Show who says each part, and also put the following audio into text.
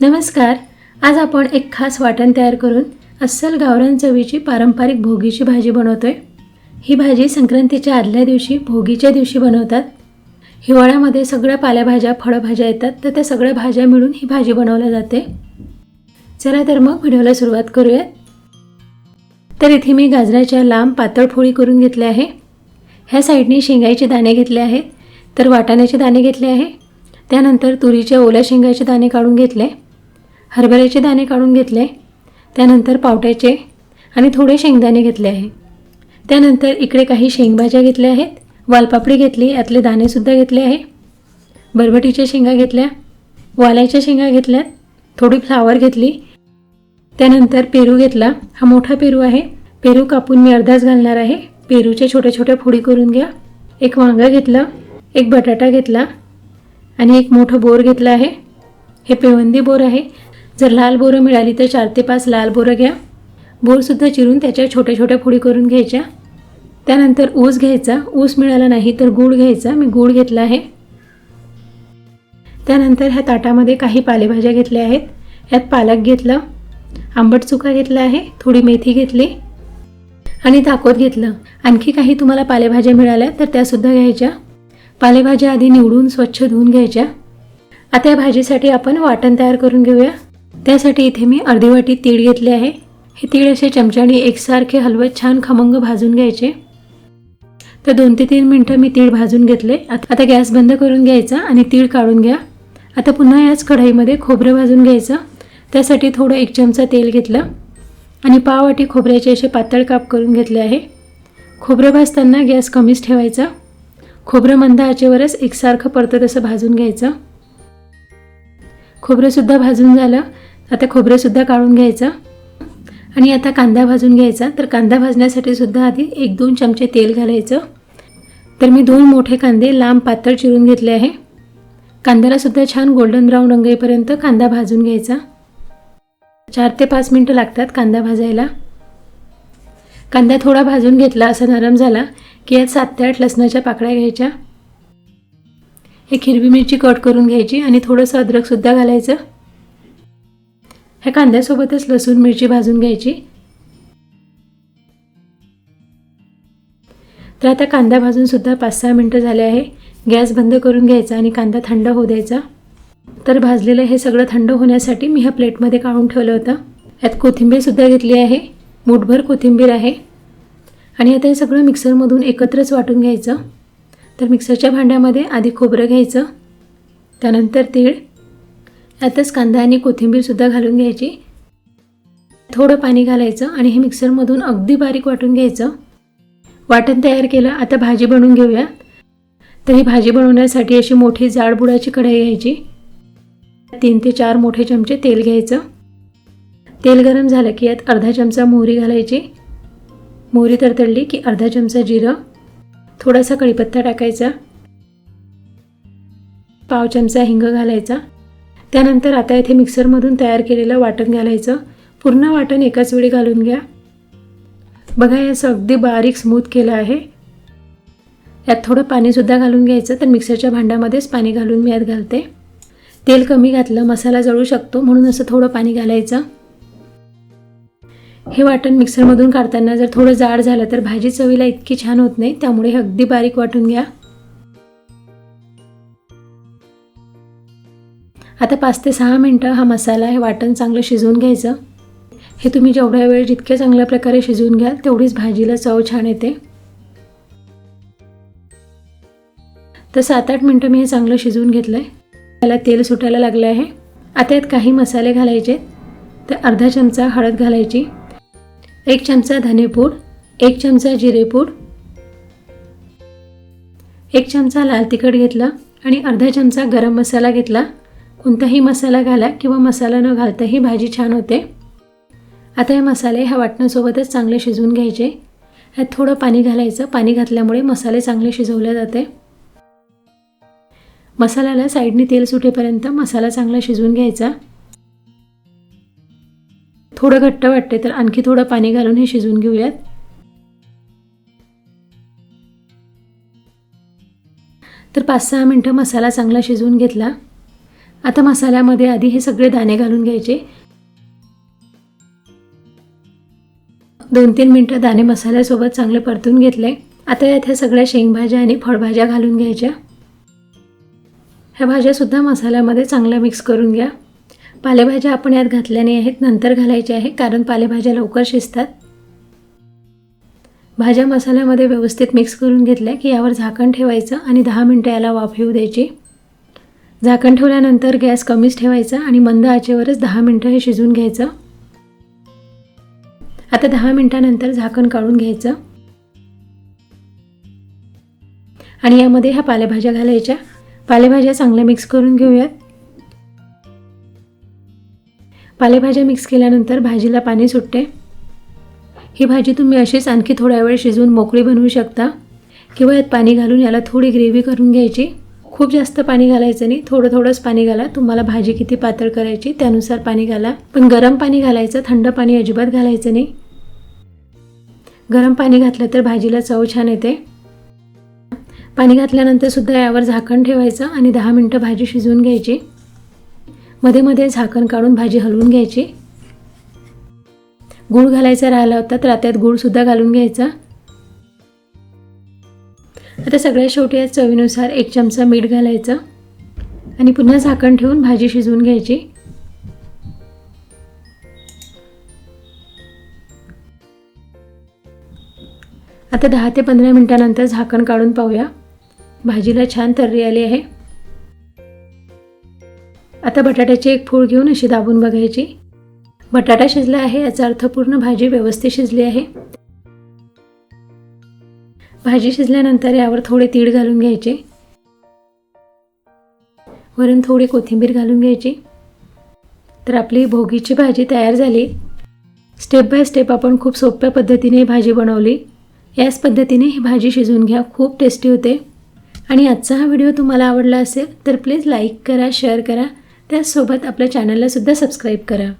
Speaker 1: नमस्कार. आज आपण एक खास वाटण तयार करून अस्सल गावरान चवीची पारंपरिक भोगीची भाजी बनवतोय. ही भाजी संक्रांतीच्या आदल्या दिवशी भोगीच्या दिवशी बनवतात. हिवाळ्यामध्ये सगळ्या पालेभाज्या फळभाज्या येतात तर त्या सगळ्या भाज्या मिळून ही भाजी बनवल्या जाते. चला तर मग व्हिडिओला सुरुवात करूयात. तर इथे मी गाजराच्या लांब पातळ फोळी करून घेतल्या आहे. ह्या साईडने शेंगायचे दाणे घेतले आहेत. तर वाटाण्याचे दाणे घेतले आहे. त्यानंतर तुरीच्या ओल्या शेंगाचे दाणे काढून घेतले. हरभऱ्याचे दाणे काढून घेतले. त्यानंतर पावट्याचे आणि थोडे शेंगदाणे घेतले आहे. त्यानंतर इकडे काही शेंगभाज्या घेतल्या आहेत. वालपापडी घेतली यातले दाणेसुद्धा घेतले आहे. बरबटीच्या शेंगा घेतल्या वालाच्या शेंगा घेतल्यात थोडी फ्लावर घेतली. त्यानंतर पेरू घेतला. हा मोठा पेरू आहे. पेरू कापून मी अर्धाच घालणार आहे. पेरूच्या छोट्या छोट्या फोडी करून घ्या. एक वांगा घेतलं एक बटाटा घेतला आणि एक मोठं बोर घेतलं आहे. हे पेवंदी बोर आहे. जर लाल बोरं मिळाली तर चार ते पाच लाल बोरं घ्या. बोरसुद्धा चिरून त्याच्या छोट्या छोट्या फोडी करून घ्यायच्या. त्यानंतर ऊस घ्यायचा. ऊस मिळाला नाही तर गूळ घ्यायचा. मी गूळ घेतला आहे. त्यानंतर ह्या ताटामध्ये काही पालेभाज्या घेतल्या आहेत. ह्यात पालक घेतलं. आंबट चुका घेतला आहे. थोडी मेथी घेतली. आणि ताकोत घेतलं. आणखी काही तुम्हाला पालेभाज्या मिळाल्या तर त्यासुद्धा घ्यायच्या. पालेभाज्या आधी निवडून स्वच्छ धुवून घ्यायच्या. आता या भाजीसाठी आपण वाटण तयार करून घेऊया. त्यासाठी इथे मी अर्धी वाटी तीळ घेतले आहे. हे तीळ असे चमच्याने एकसारखे हलवत छान खमंग भाजून घ्यायचे. तर दोन ते तीन मिनटं मी तीळ भाजून घेतले. आता गॅस बंद करून घ्यायचा आणि तीळ काढून घ्या. आता पुन्हा याच कढईमध्ये खोबरं भाजून घ्यायचं. त्यासाठी थोडं एक चमचा तेल घेतलं. आणि पाव वाटी खोबऱ्याचे असे पातळ काप करून घेतले आहे. खोबरं भाजताना गॅस कमीच ठेवायचा. खोबरं मंद आचेवरच एकसारखं परतं तसं भाजून घ्यायचं. खोबरंसुद्धा भाजून झालं. आता खोबरंसुद्धा काढून घ्यायचं. आणि आता कांदा भाजून घ्यायचा. तर कांदा भाजण्यासाठी सुद्धा आधी एक दोन चमचे तेल घालायचं. तर मी दोन मोठे कांदे लांब पातळ चिरून घेतले आहे. कांद्यालासुद्धा छान गोल्डन ब्राऊन रंग येईपर्यंत कांदा भाजून घ्यायचा. चार ते पाच मिनटं लागतात कांदा भाजायला. कांदा थोडा भाजून घेतला असा नरम झाला की यात सात ते आठ लसणाच्या पाकळ्या घ्यायच्या. एक हिरवी मिरची कट करून घ्यायची आणि थोडंसं अद्रकसुद्धा घालायचं. ह्या कांद्यासोबतच लसूण मिरची भाजून घ्यायची. तर आता कांदा भाजूनसुद्धा पाच सहा मिनटं झाले आहे. गॅस बंद करून घ्यायचा आणि कांदा थंड होऊ द्यायचा. तर भाजलेलं हे सगळं थंड होण्यासाठी मी ह्या प्लेटमध्ये काढून ठेवलं होतं. यात कोथिंबीरसुद्धा घेतली आहे. मूठभर कोथिंबीर आहे. आणि आता हे सगळं मिक्सरमधून एकत्रच वाटून घ्यायचं. तर मिक्सरच्या भांड्यामध्ये आधी खोबरं घ्यायचं. त्यानंतर तीळ यातच कांदा आणि कोथिंबीरसुद्धा घालून घ्यायची. थोडं पाणी घालायचं आणि हे मिक्सरमधून अगदी बारीक वाटून घ्यायचं. वाटण तयार केलं आता भाजी बनवून घेऊया. तर ही भाजी बनवण्यासाठी अशी मोठी जाडबुडाची कढई घ्यायची. तीन ते चार मोठे चमचे तेल घ्यायचं. तेल गरम झालं की यात अर्धा चमचा मोहरी घालायची. मोहरी तरतडली की अर्धा चमचा जिरं. थोडासा कढीपत्ता टाकायचा. पाव चमचा हिंग घालायचा. त्यानंतर आता इथे मिक्सरमधून तयार केलेलं वाटण घालायचं. पूर्ण वाटण एकाच वेळी घालून घ्या. बघा हे असं अगदी बारीक स्मूथ केलं आहे. यात थोडं पाणीसुद्धा घालून घ्यायचं तर मिक्सरच्या भांड्यामध्येच पाणी घालून मी यात घालते. तेल कमी घातलं मसाला जळू शकतो म्हणून असं थोडं पाणी घालायचं. हे वाटण मिक्सरमधून काढताना जर थोडं जाड झालं तर भाजी चवीला इतकी छान होत नाही त्यामुळे हे अगदी बारीक वाटून घ्या. आता पाच ते सहा मिनटं हा मसाला हे वाटण चांगलं शिजवून घ्यायचं. हे तुम्ही जेवढ्या वेळ जितक्या चांगल्या प्रकारे शिजवून घ्याल तेवढीच भाजीला चव छान येते. तर सात आठ मिनटं मी हे चांगलं शिजवून घेतलं आहे त्याला तेल सुटायला लागलं आहे. आता यात काही मसाले घालायचे तर अर्धा चमचा हळद घालायची. एक चमचा धनेपूड एक चमचा जिरेपूड एक चमचा लाल तिखट घेतला आणि अर्धा चमचा गरम मसाला घेतला. कोणताही मसाला घाला किंवा मसाला न घालता ही भाजी छान होते. आता हे मसाले ह्या वाटणासोबतच चांगले शिजवून घ्यायचे. ह्यात थोडं पाणी घालायचं. पाणी घातल्यामुळे मसाले चांगले शिजवले जाते. मसाल्याला साईडने तेल सुटेपर्यंत मसाला चांगला शिजवून घ्यायचा. थोडं घट्ट वाटते तर आणखी थोडं पाणी घालून हे शिजवून घेऊयात. तर पाच सहा मिनटं मसाला चांगला शिजवून घेतला. आता मसाल्यामध्ये आधी हे सगळे दाणे घालून घ्यायचे. दोन तीन मिनटं दाणे मसाल्यासोबत चांगले परतून घेतले. आता यात ह्या सगळ्या शेंगभाज्या आणि फळभाज्या घालून घ्यायच्या. ह्या भाज्यासुद्धा मसाल्यामध्ये चांगल्या मिक्स करून घ्या. पालेभाज्या आपण यात घातल्याने आहेत नंतर घालायच्या आहे कारण पालेभाज्या लवकर शिजतात. भाज्या मसाल्यामध्ये व्यवस्थित मिक्स करून घेतल्या की यावर झाकण ठेवायचं आणि दहा मिनटं याला वाफ येऊ द्यायची. झाकण ठेवल्यानंतर गॅस कमीच ठेवायचा आणि मंद आचेवरच दहा मिनटं हे शिजून घ्यायचं. आता दहा मिनटानंतर झाकण काढून घ्यायचं. आणि यामध्ये ह्या पालेभाज्या घालायच्या. पालेभाज्या चांगल्या मिक्स करून घेऊयात. पालेभाज्या मिक्स केल्यानंतर भाजीला पाणी सुटते. ही भाजी तुम्ही अशीच आणखी थोड्या वेळ शिजवून मोकळी बनवू शकता. किंवा यात पाणी घालून याला थोडी ग्रेव्ही करून घ्यायची. खूप जास्त पाणी घालायचं नाही. थोडं थोडंच पाणी घाला. तुम्हाला भाजी किती पातळ करायची त्यानुसार पाणी घाला. पण गरम पाणी घालायचं थंड पाणी अजिबात घालायचं नाही. गरम पाणी घातलं तर भाजीला चव छान येते. पाणी घातल्यानंतर सुद्धा यावर झाकण ठेवायचं आणि दहा मिनटं भाजी शिजवून घ्यायची. मध्ये मध्ये झाकण काढून भाजी हलवून घ्यायची. गूळ घालायचा राहिला होता तर त्यात गूळसुद्धा घालून घ्यायचा. आता सगळ्या शेवटी या चवीनुसार एक चमचा मीठ घालायचं. आणि पुन्हा झाकण ठेवून भाजी शिजवून घ्यायची. आता दहा ते पंधरा मिनटानंतर झाकण काढून पाहूया. भाजीला छान तर्री आली आहे. आता बटाट्याची एक फूळ घेऊन अशी दाबून बघायची. बटाटा शिजला आहे याचा अर्थ पूर्ण भाजी व्यवस्थित शिजली आहे. भाजी शिजल्यानंतर यावर थोडे तीळ घालून घ्यायचे. वरून थोडी कोथिंबीर घालून घ्यायची. तर आपली भोगीची भाजी तयार झाली. स्टेप बाय स्टेप आपण खूप सोप्या पद्धतीने ही भाजी बनवली. याच पद्धतीने ही भाजी शिजवून घ्या खूप टेस्टी होते. आणि आजचा हा व्हिडिओ तुम्हाला आवडला असेल तर प्लीज लाईक करा शेअर करा. त्याचसोबत आपल्या चॅनललासुद्धा सबस्क्राईब करा.